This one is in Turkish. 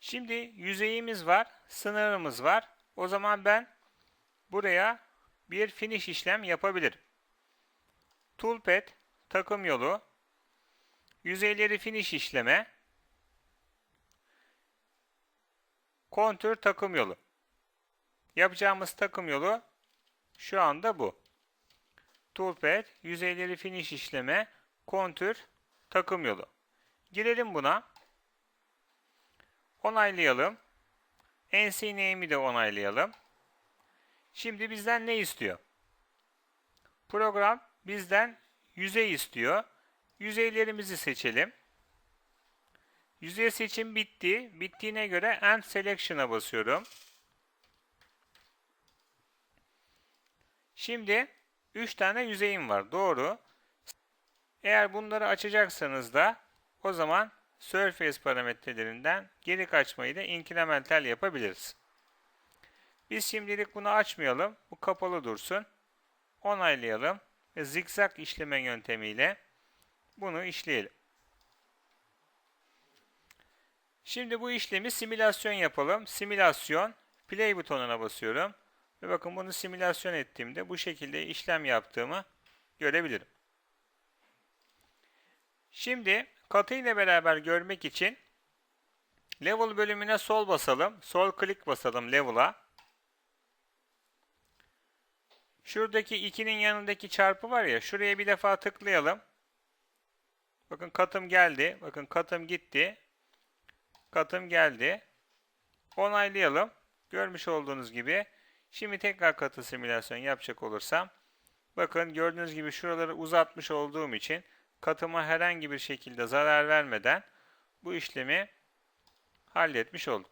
Şimdi yüzeyimiz var, sınırımız var. O zaman ben buraya bir finish işlem yapabilirim. Toolpad, takım yolu, yüzeyleri finish işleme, kontür takım yolu. Yapacağımız takım yolu şu anda bu. Toolpad, yüzeyleri finish işleme, kontür, takım yolu. Girelim buna. Onaylayalım. NC de onaylayalım. Şimdi bizden ne istiyor? Program bizden yüzey istiyor. Yüzeylerimizi seçelim. Yüzey seçim bitti. Bittiğine göre End Selection'a basıyorum. Şimdi 3 tane yüzeyim var. Doğru. Eğer bunları açacaksanız da o zaman Surface parametrelerinden geri kaçmayı da incremental yapabiliriz. Biz şimdilik bunu açmayalım. Bu kapalı dursun. Onaylayalım ve zikzak işleme yöntemiyle bunu işleyelim. Şimdi bu işlemi simülasyon yapalım. Simülasyon, play butonuna basıyorum. Ve bakın bunu simülasyon ettiğimde bu şekilde işlem yaptığımı görebilirim. Şimdi katı ile beraber görmek için level bölümüne sol basalım. Sol klik basalım level'a. Şuradaki 2'nin yanındaki çarpı var ya şuraya bir defa tıklayalım. Bakın katım geldi. Bakın katım gitti. Katım geldi. Onaylayalım. Görmüş olduğunuz gibi. Şimdi tekrar katı simülasyon yapacak olursam. Bakın gördüğünüz gibi şuraları uzatmış olduğum için katıma herhangi bir şekilde zarar vermeden bu işlemi halletmiş olduk.